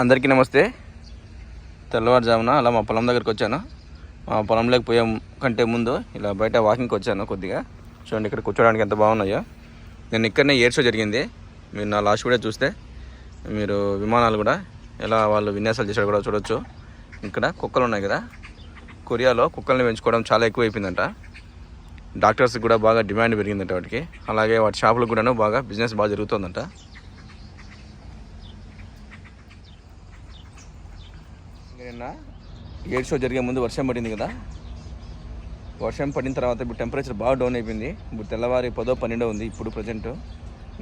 అందరికీ నమస్తే. తెల్లవారుజామున అలా మా పొలం దగ్గరికి వచ్చాను. మా పొలంలోకి పోయే కంటే ముందు ఇలా బయట వాకింగ్కి వచ్చాను కొద్దిగా. చూడండి ఇక్కడ కూర్చోడానికి ఎంత బాగున్నాయో. నేను ఇక్కడనే ఎయిర్ షో జరిగింది. మీరు నా లాస్ట్ కూడా చూస్తే మీరు విమానాలు కూడా ఎలా వాళ్ళు విన్యాసాలు చేశారు కూడా చూడొచ్చు. ఇక్కడ కుక్కలు ఉన్నాయి కదా. కొరియాలో కుక్కల్ని పెంచుకోవడం చాలా ఎక్కువ అయిపోయిందంట డాక్టర్స్కి కూడా బాగా డిమాండ్ పెరిగిందంట వాటికి. అలాగే వాటి షాపులకు కూడాను బాగా బిజినెస్ బాగా జరుగుతుందంట ఇంకా నిన్న ఎయిర్ షో జరిగే ముందు వర్షం పడింది కదా? వర్షం పడిన తర్వాత ఇప్పుడు టెంపరేచర్ బాగా డౌన్ అయిపోయింది. ఇప్పుడు తెల్లవారి పదో పన్నెండో ఉంది ఇప్పుడు ప్రజెంట్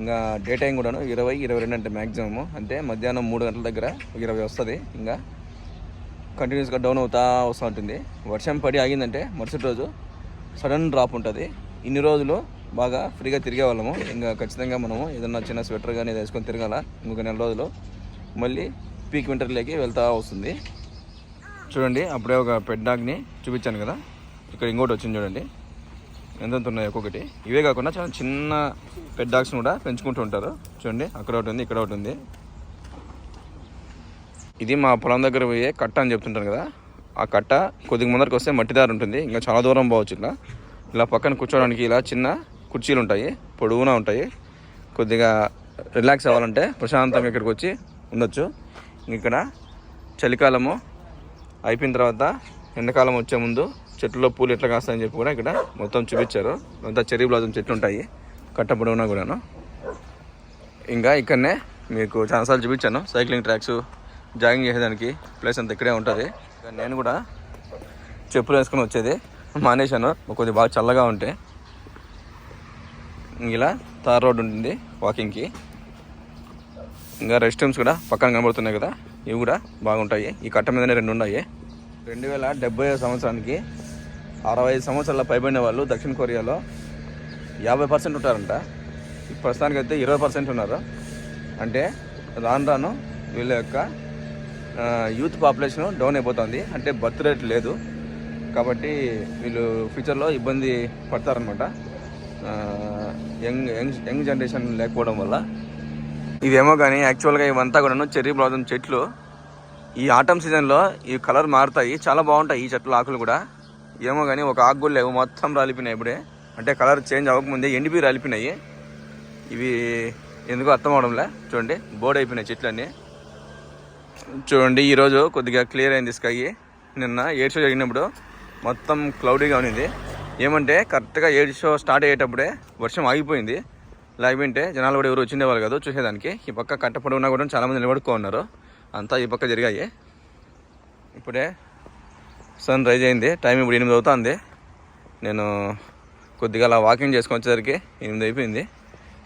ఇంకా డే టైం కూడాను ఇరవై ఇరవై రెండు అంటే మ్యాక్సిమము అంటే మధ్యాహ్నం మూడు గంటల దగ్గర ఇరవై వస్తుంది. ఇంకా కంటిన్యూస్గా డౌన్ అవుతా వస్తూ ఉంటుంది. వర్షం పడి ఆగిందంటే మరుసటి రోజు సడన్ డ్రాప్ ఉంటుంది. ఇన్ని రోజులు బాగా ఫ్రీగా తిరిగే వాళ్ళము. ఇంకా ఖచ్చితంగా మనము ఏదన్నా చిన్న స్వెటర్ కానీ వేసుకొని తిరగాల? ఇంకొక నెల రోజులు మళ్ళీ పీక్ వింటర్లోకి వెళ్తా వస్తుంది. చూడండి అప్పుడే ఒక పెడ్ డాగ్ని చూపించాను కదా. ఇక్కడ ఇంకోటి వచ్చింది చూడండి. ఎంతెంత ఉన్నాయి ఒక్కొక్కటి. ఇవే కాకుండా చాలా చిన్న పెడ్ డాగ్స్ని కూడా పెంచుకుంటూ ఉంటారు. చూడండి అక్కడ ఒకటి ఉంది ఇక్కడ ఒకటి ఉంది. ఇది మా పొలం దగ్గర పోయే కట్ట అని చెప్తుంటాను కదా. ఆ కట్ట కొద్దిగా ముందరికి వస్తే మట్టిదారు ఉంటుంది. ఇంకా చాలా దూరం పోవచ్చు ఇలా. ఇలా పక్కన కూర్చోవడానికి ఇలా చిన్న కుర్చీలు ఉంటాయి. పొడవునా ఉంటాయి. కొద్దిగా రిలాక్స్ అవ్వాలంటే ప్రశాంతంగా ఇక్కడికి వచ్చి ఉండొచ్చు. ఇక్కడ చలికాలము అయిపోయిన తర్వాత ఎండాకాలం వచ్చే ముందు చెట్టులో పూలు ఎట్లా కాస్తాయని చెప్పి కూడా ఇక్కడ మొత్తం చూపించారు. అంతా చెరీ బ్లాజం చెట్లు ఉంటాయి. కట్ట పొడవునా కూడాను. ఇంకా ఇక్కడనే మీకు చాలాసార్లు చూపించాను. సైక్లింగ్ ట్రాక్స్ జాగింగ్ చేసేదానికి ప్లేస్ అంతా ఇక్కడే ఉంటుంది. నేను కూడా చెప్పులు వేసుకొని వచ్చేది. మానేశాను. కొద్దిగా బాగా చల్లగా ఉంటే. ఇలా తార్ రోడ్ ఉంటుంది వాకింగ్కి ఇంకా రెస్ట్ రూమ్స్ కూడా పక్కన కనబడుతున్నాయి కదా. ఇవి కూడా బాగుంటాయి. ఈ కట్ట మీదనే రెండు ఉన్నాయి. రెండు వేల డెబ్బై సంవత్సరానికి అరవై ఐదు సంవత్సరాల పైబడిన వాళ్ళు దక్షిణ కొరియాలో యాభై పర్సెంట్ ఉంటారంట. ప్రస్తుతానికి అయితే ఇరవై పర్సెంట్ ఉన్నారు. అంటే రాను రాను వీళ్ళ యొక్క యూత్ పాపులేషన్ డౌన్ అయిపోతుంది. అంటే బర్త్ రేట్ లేదు. కాబట్టి వీళ్ళు ఫ్యూచర్లో ఇబ్బంది పడతారనమాట యంగ్ యంగ్ యంగ్ జనరేషన్ లేకపోవడం వల్ల. ఇవేమో కానీ యాక్చువల్గా ఇవంతా కూడాను చెర్రీ బ్లాజం చెట్లు. ఈ ఆటమ్ సీజన్లో ఈ కలర్ మారుతాయి. చాలా బాగుంటాయి ఈ చెట్ల ఆకులు కూడా. ఏమో కానీ ఒక ఆకు కూడా లేవు. మొత్తం రాలిపోయినాయి ఇప్పుడే. అంటే కలర్ చేంజ్ అవ్వకముందే ఎండిపోయి రాలిపోయినాయి. ఇవి ఎందుకో అర్థం అవడంలే. చూడండి బోర్డ్ అయిపోయినాయి చెట్లన్నీ. చూడండి ఈరోజు కొద్దిగా క్లియర్ అయింది స్కై నిన్న ఎయిర్ షో జరిగినప్పుడు మొత్తం క్లౌడీగా ఉన్నింది ఏమంటే కరెక్ట్గా ఎయిర్ షో స్టార్ట్ అయ్యేటప్పుడే వర్షం ఆగిపోయింది. లేకపోతే జనాలు కూడా ఎవరు వచ్చిండేవాళ్ళు కాదు చూసేదానికి. ఈ పక్క కట్టపడి ఉన్నా కూడా చాలామంది నిలబడుకో ఉన్నారు. అంతా ఈ పక్క జరిగాయి. ఇప్పుడే సన్ రైజ్ అయింది. టైం ఇప్పుడు ఎనిమిది అవుతుంది. నేను కొద్దిగా అలా వాకింగ్ చేసుకొని వచ్చేసరికి ఎనిమిది అయిపోయింది.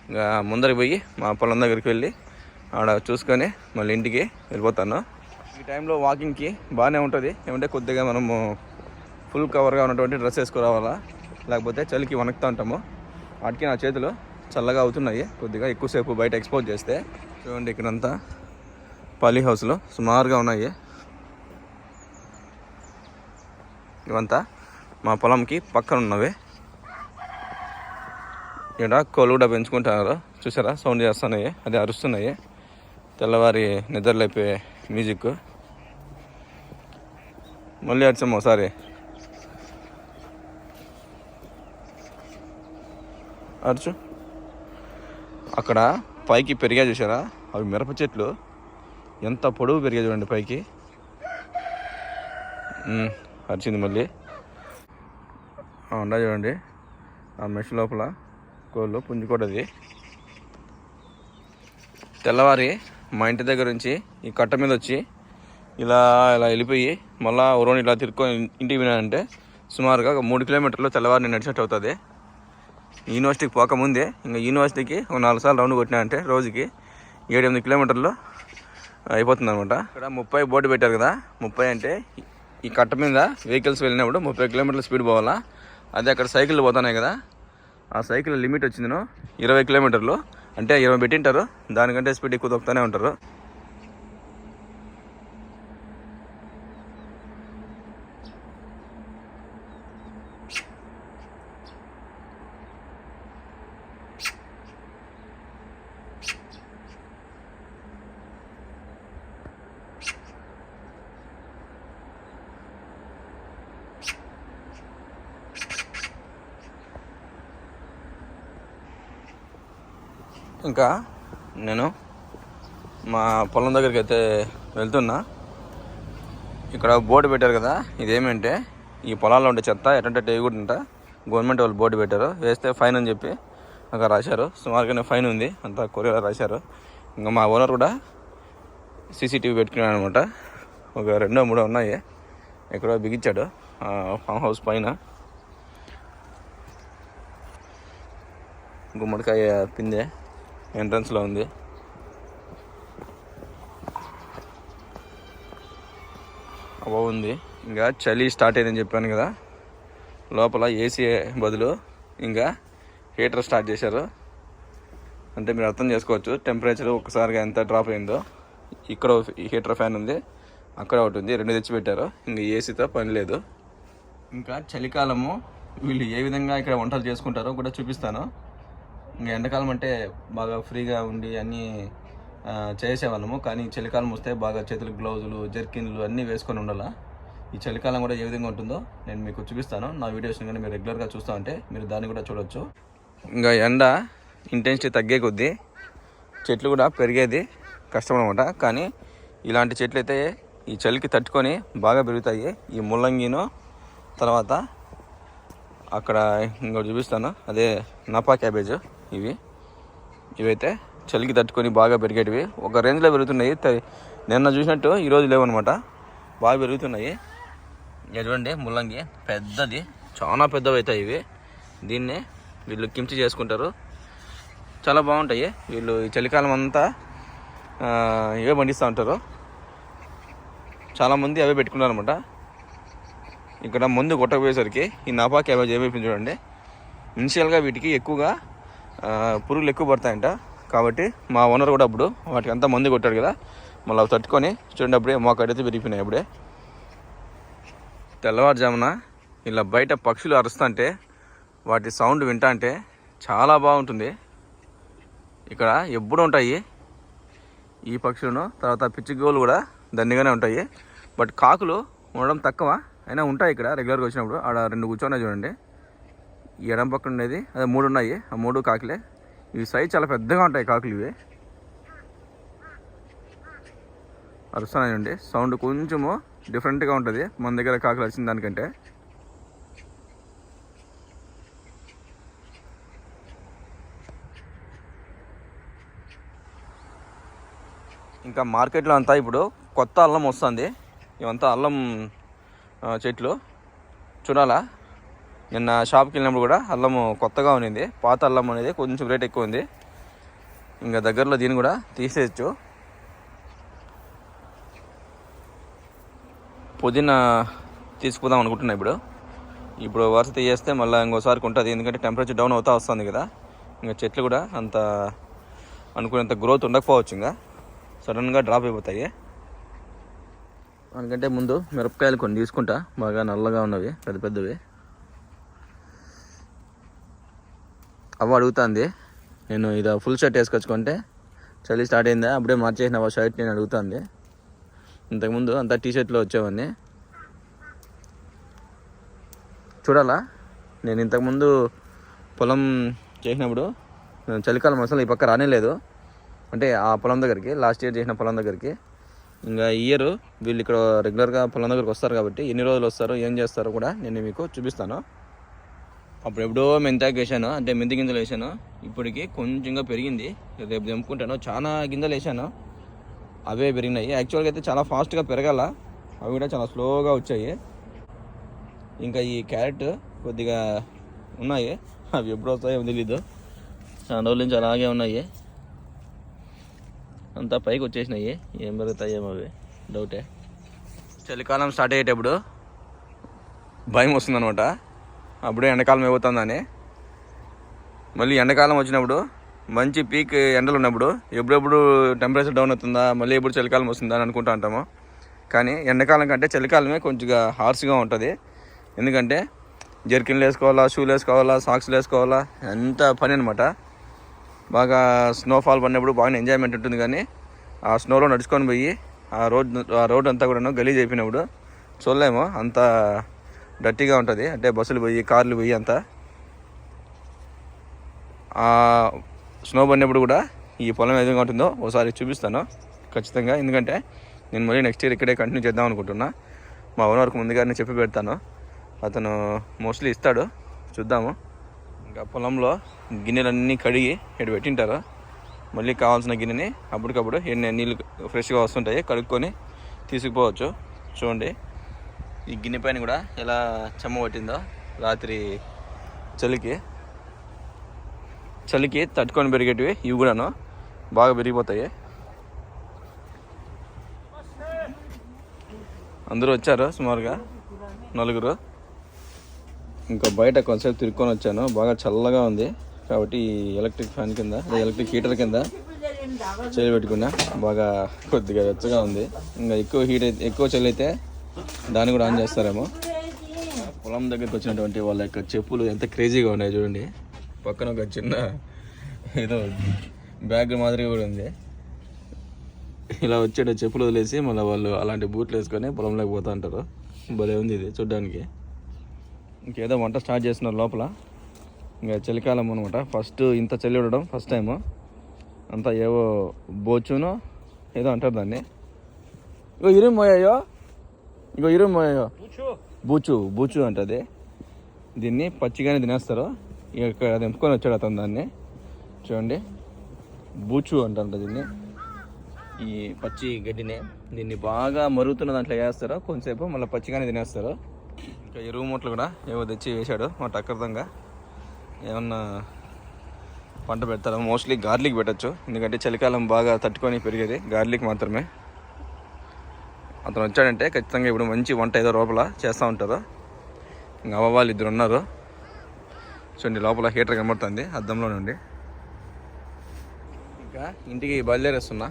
ఇంకా ముందరికి పోయి మా పొలం దగ్గరికి వెళ్ళి ఆడ చూసుకొని మళ్ళీ ఇంటికి వెళ్ళిపోతాను. ఈ టైంలో వాకింగ్కి బాగానే ఉంటుంది. ఏమంటే కొద్దిగా మనము ఫుల్ కవర్గా ఉన్నటువంటి డ్రెస్ వేసుకురావాలా? లేకపోతే చలికి వణుకుతూ ఉంటాము. వాటికి నా చేతిలో చల్లగా అవుతున్నాయి. కొద్దిగా ఎక్కువసేపు బయట ఎక్స్పోజ్ చేస్తే. చూడండి ఇక్కడంతా పాలీ హౌస్లో సుమారుగా ఉన్నాయి. ఇవంతా మా పొలంకి పక్కన ఉన్నవి ఇక్కడ కోళ్ళు కూడా పెంచుకుంటున్నారు. చూసారా? సౌండ్ చేస్తున్నాయి. అది అరుస్తున్నాయి. తెల్లవారి నిద్రలేపే మ్యూజిక్ మళ్ళీ అడిచాము ఒకసారి. అరచు. అక్కడ పైకి పెరిగా చూసారా అవి మిరప చెట్లు. ఎంత పొడవు పెరిగా చూడండి పైకి. అరిచింది మళ్ళీ. ఉండా చూడండి. ఆ మెష్ లోపల కోళ్ళు పుంజుకోటది. తెల్లవారి మా ఇంటి దగ్గర నుంచి ఈ కట్ట మీద వచ్చి ఇలా ఇలా వెళ్ళిపోయి మళ్ళీ ఉరోని ఇలా తిరుక్కొని ఇంటికి వినాలంటే సుమారుగా ఒక మూడు కిలోమీటర్లు తెల్లవారిని నేను నడిచినట్టు అవుతుంది. యూనివర్సిటీకి పోకముందే ఇంకా యూనివర్సిటీకి ఒక నాలుగు సార్లు రౌండ్ కొట్టినా అంటే రోజుకి ఏడు ఎనిమిది కిలోమీటర్లు అయిపోతుంది అనమాట ఇక్కడ ముప్పై బోర్డు పెట్టారు కదా ముప్పై అంటే ఈ కట్ట మీద వెహికల్స్ వెళ్ళినప్పుడు ముప్పై కిలోమీటర్ల స్పీడ్ పోవాలా? అదే అక్కడ సైకిళ్ళు పోతున్నాయి కదా ఆ సైకిల్ లిమిట్ వచ్చింది ఇరవై కిలోమీటర్లు. అంటే ఇరవై పెట్టింటారు దానికంటే స్పీడ్ ఎక్కువ తొక్కుతూనే ఉంటారు. ఇంకా నేను మా పొలం దగ్గరికి అయితే వెళ్తున్నా. ఇక్కడ బోర్డు పెట్టారు కదా ఇదేమంటే ఈ పొలాల్లో ఉండే చెత్త ఎటంటే వేయకూడదంట గవర్నమెంట్ వాళ్ళు బోర్డు పెట్టారు. వేస్తే ఫైన్ అని చెప్పి అక్కడ రాశారు. సుమారుగానే ఫైన్ ఉంది. అంతా కొరియర్ రాశారు. ఇంకా మా ఓనర్ కూడా సీసీటీవీ పెట్టుకున్నాడు అనమాట ఒక రెండో మూడో ఉన్నాయి. ఎక్కడో బిగించాడు. ఫామ్ హౌస్ పైన. గుమ్మడికాయ పిందే. ఎంట్రన్స్లో ఉంది. బాగుంది ఇంకా చలి స్టార్ట్ అయిందని చెప్పాను కదా. లోపల ఏసీ బదులు ఇంకా హీటర్ స్టార్ట్ చేశారు. అంటే మీరు అర్థం చేసుకోవచ్చు టెంపరేచర్ ఒక్కసారిగా ఎంత డ్రాప్ అయిందో. ఇక్కడ హీటర్ ఫ్యాన్ ఉంది అక్కడ ఒకటి ఉంది రెండు తెచ్చి పెట్టారు ఇంకా ఏసీతో పని లేదు. ఇంకా చలికాలము వీళ్ళు ఏ విధంగా ఇక్కడ వంటలు చేసుకుంటారో కూడా చూపిస్తాను. ఇంకా ఎండాకాలం అంటే బాగా ఫ్రీగా ఉండి అన్నీ చేసేవాళ్ళము. కానీ చలికాలం వస్తే బాగా చేతులు గ్లౌజులు జర్కిన్లు అన్నీ వేసుకొని ఉండాలా. ఈ చలికాలం కూడా ఏ విధంగా ఉంటుందో నేను మీకు చూపిస్తాను. నా వీడియోస్ని కానీ మీరు రెగ్యులర్గా చూస్తూ ఉంటే మీరు దాన్ని కూడా చూడొచ్చు. ఇంకా ఎండ ఇంటెన్సిటీ తగ్గే కొద్దీ చెట్లు కూడా పెరిగేది కష్టం అనమాట కానీ ఇలాంటి చెట్లు అయితే ఈ చలికి తట్టుకొని బాగా పెరుగుతాయి. ఈ ముల్లంగిను తర్వాత అక్కడ ఇంకోటి చూపిస్తాను. అదే నపా క్యాబేజ్. ఇవి. ఇవైతే చలికి తట్టుకొని బాగా పెరిగేటివి. ఒక రేంజ్లో పెరుగుతున్నాయి. నిన్న చూసినట్టు ఈరోజు లేవన్నమాట. బాగా పెరుగుతున్నాయి. ఇక చూడండి ముల్లంగి పెద్దది. చాలా పెద్దవి అవుతాయి ఇవి. దీన్ని వీళ్ళు కించి చేసుకుంటారు. చాలా బాగుంటాయి. వీళ్ళు ఈ చలికాలం అంతా ఇవే పండిస్తూ ఉంటారు. చాలామంది అవే పెట్టుకున్నారు అనమాట ఇక్కడ ముందు కొట్టకపోయేసరికి ఈ నాపాకి అవే ఏమైపోయింది చూడండి. ఇనిషియల్గా వీటికి ఎక్కువగా పురుగులు ఎక్కువ పడతాయంట. కాబట్టి మా ఓనర్ కూడా అప్పుడు వాటికి అంతా మందు కొట్టాడు కదా. మళ్ళీ అవి తట్టుకొని చూడండి అప్పుడే మోకాడైతే విరిగిపోయినాయి అప్పుడే. తెల్లవారుజామున ఇలా బయట పక్షులు అరుస్తుంటే వాటి సౌండ్ వింటా అంటే చాలా బాగుంటుంది. ఇక్కడ ఎప్పుడు ఉంటాయి ఈ పక్షులను. తర్వాత పిచ్చిగోలు కూడా దండిగానే ఉంటాయి. బట్ కాకులు ఉండడం తక్కువ. అయినా ఉంటాయి ఇక్కడ రెగ్యులర్గా వచ్చినప్పుడు. ఆడ రెండు కూర్చొని చూడండి. ఎడం పక్కన ఉండేది. అదే మూడు ఉన్నాయి. ఆ మూడు కాకులే. ఇవి సైజ్ చాలా పెద్దగా ఉంటాయి కాకులు ఇవి. అరుస్తున్నాయండి సౌండ్ కొంచెము డిఫరెంట్గా ఉంటుంది. మన దగ్గర కాకులు వచ్చిన దానికంటే. ఇంకా మార్కెట్లో అంతా ఇప్పుడు కొత్త అల్లం వస్తుంది. ఇవంతా అల్లం చెట్లు. చూడాలా? నిన్న షాప్కి వెళ్ళినప్పుడు కూడా అల్లం కొత్తగా ఉన్నింది. పాత అల్లం అనేది కొంచెం రేట్ ఎక్కువ ఉంది. ఇంకా దగ్గరలో దీన్ని కూడా తీసేయచ్చు. పుదీనా తీసుకుందాం అనుకుంటున్నా ఇప్పుడు. ఇప్పుడు వరుస తీయేస్తే మళ్ళీ ఇంకోసారికి ఉంటుంది ఎందుకంటే టెంపరేచర్ డౌన్ అవుతా వస్తుంది కదా. ఇంకా చెట్లు కూడా అంత అనుకునేంత గ్రోత్ ఉండకపోవచ్చు ఇంకా. సడన్గా డ్రాప్ అయిపోతాయి. దానికంటే ముందు మిరపకాయలు కొన్ని తీసుకుంటా. బాగా నల్లగా ఉన్నవి పెద్ద పెద్దవి. అవ్వ అడుగుతుంది. నేను ఇది ఫుల్ షర్ట్ వేసుకొచ్చుకుంటే చలి స్టార్ట్ అయిందా అప్పుడే మార్చేసిన ఆ షర్ట్ నేను అడుగుతుంది. ఇంతకుముందు అంతా టీ షర్ట్లో వచ్చేవాడిని చూడాలా? నేను ఇంతకుముందు పొలం చేసినప్పుడు చలికాలం అసలు ఈ పక్క రానే లేదు. అంటే ఆ పొలం దగ్గరికి లాస్ట్ ఇయర్ చేసిన పొలం దగ్గరికి. ఇంకా ఇయర్ వీళ్ళు ఇక్కడ రెగ్యులర్గా పొలం దగ్గరికి వస్తారు కాబట్టి ఎన్ని రోజులు వస్తారో ఏం చేస్తారో కూడా నేను మీకు చూపిస్తాను. అప్పుడు ఎప్పుడో మెంతాకు వేసాను అంటే మెంతి గింజలు వేసాను. ఇప్పటికి కొంచెంగా పెరిగింది. రేపు తెంపుకుంటాను. చాలా గింజలు వేసాను. అవే పెరిగినాయి. యాక్చువల్గా అయితే చాలా ఫాస్ట్గా పెరగాల. అవి కూడా చాలా స్లోగా వచ్చాయి. ఇంకా ఈ క్యారెట్ కొద్దిగా ఉన్నాయి. అవి ఎప్పుడు వస్తాయో తెలీదు. చాలా రోజుల నుంచి అలాగే ఉన్నాయి. అంతా పైకి వచ్చేసినాయి. ఏం పెరుగుతాయేమో అవి. డౌటే చలికాలం స్టార్ట్ అయ్యేటప్పుడు భయం వస్తుందన్నమాట. అప్పుడే ఎండాకాలం అయిపోతుందని. మళ్ళీ ఎండాకాలం వచ్చినప్పుడు మంచి పీక్ ఎండలు ఉన్నప్పుడు ఎప్పుడెప్పుడు టెంపరేచర్ డౌన్ అవుతుందా మళ్ళీ ఎప్పుడు చలికాలం వస్తుందా అని అనుకుంటూ ఉంటాము. కానీ ఎండాకాలం కంటే చలికాలమే కొంచెంగా హార్ష్గా ఉంటుంది. ఎందుకంటే జర్కిన్లు వేసుకోవాలా షూలు వేసుకోవాలా సాక్స్లు వేసుకోవాలా ఎంత పని అనమాట బాగా స్నోఫాల్ పడినప్పుడు బాగా ఎంజాయ్మెంట్ ఉంటుంది కానీ ఆ స్నోలో నడుచుకొని పోయి ఆ రోడ్ ఆ రోడ్ అంతా కూడా గలీజ్ అయిపోయినప్పుడు చూడలేము. అంత డర్టీగా ఉంటుంది. అంటే బస్సులు పోయి కార్లు పోయి అంతా. స్నో పడినప్పుడు కూడా ఈ పొలం ఏ విధంగా ఉంటుందో ఒకసారి చూపిస్తాను. ఖచ్చితంగా. ఎందుకంటే నేను మళ్ళీ నెక్స్ట్ ఇయర్ ఇక్కడే కంటిన్యూ చేద్దాం అనుకుంటున్నా. మా ఓనర్కు ముందుగానే చెప్పి పెడతాను. అతను మోస్ట్లీ ఇస్తాడు. చూద్దాము. ఇంకా పొలంలో గిన్నెలన్నీ కడిగి ఇటు పెట్టింటారు. మళ్ళీ కావాల్సిన గిన్నెని అప్పటికప్పుడు ఎన్ని నీళ్ళు ఫ్రెష్గా వస్తుంటాయి కడుక్కొని తీసుకుపోవచ్చు. చూడండి. ఈ గిన్నె పైన కూడా ఎలా చెమ్మ పట్టిందో రాత్రి చలికి. చలికి తట్టుకొని పెరిగేటివి ఇవి కూడాను బాగా పెరిగిపోతాయి. అందరూ వచ్చారు సుమారుగా? నలుగురు. ఇంకా బయట కొంతసేపు తిరుక్కొని వచ్చాను. బాగా చల్లగా ఉంది. కాబట్టి ఎలక్ట్రిక్ ఫ్యాన్ కింద ఎలక్ట్రిక్ హీటర్ కింద చలి పెట్టుకున్నా బాగా కొద్దిగా వెచ్చగా ఉంది. ఇంకా ఎక్కువ హీట్ అయితే ఎక్కువ చలి అయితే దాన్ని కూడా ఆన్ చేస్తారేమో. పొలం దగ్గరికి వచ్చినటువంటి వాళ్ళ యొక్క చెప్పులు ఎంత క్రేజీగా ఉన్నాయి చూడండి. పక్కన ఒక చిన్న ఏదో బ్యాగ్ మాదిరిగా కూడా ఉంది. ఇలా వచ్చేట చెప్పులు వదిలేసి మళ్ళీ వాళ్ళు అలాంటి బూట్లు వేసుకొని పొలంలోకి పోతా ఉంటారు. భలే ఉంది ఇది చూడ్డానికి. ఇంకేదో వంట స్టార్ట్ చేస్తున్నారు లోపల. ఇంకా చలికాలం అనమాట ఫస్ట్ ఇంత చలి ఉండడం ఫస్ట్ టైము. అంతా ఏవో బోచునో ఏదో అంటారు దాన్ని. ఇగో ఇరుము మోయాయో ఇరుము మోయాయో బూచు. బూచు అంటది. దీన్ని పచ్చిగానే తినేస్తారు. ఇక ఇక్కడ తెంపుకొని వచ్చాడు అతను దాన్ని. చూడండి. బూచు అంటారంట దీన్ని. ఈ పచ్చి గడ్డిని. దీన్ని బాగా మరుగుతున్న దాంట్లో వేస్తారు. కొంతసేపు మళ్ళీ పచ్చిగానే తినేస్తారు. ఇంకా ఎరువు మూటలు కూడా ఏవో తెచ్చి వేశాడు. మా టక్కర్దంగా. ఏమన్నా పంట పెడతారు? మోస్ట్లీ గార్లిక్ పెట్టచ్చు. ఎందుకంటే చలికాలం బాగా తట్టుకొని పెరిగేది. గార్లిక్ మాత్రమే. అతను వచ్చాడంటే ఖచ్చితంగా ఇప్పుడు మంచి వంట ఏదో లోపల చేస్తూ ఉంటారు. ఇంకా అవ్వ వాళ్ళు ఇద్దరు ఉన్నారు. చూడండి లోపల హీటర్ కనబడుతుంది. అద్దంలో నుండి. ఇంకా ఇంటికి బయలుదేరేస్తున్నా.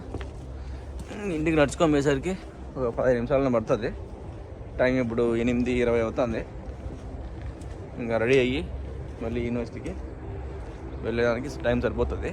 ఇంటికి నడుచుకోమేసరికి ఒక పదిహేను నిమిషాలను పడుతుంది. టైం ఇప్పుడు ఎనిమిది ఇరవై అవుతుంది. ఇంకా రెడీ అయ్యి మళ్ళీ యూనివర్సిటీకి వెళ్ళడానికి టైం సరిపోతుంది.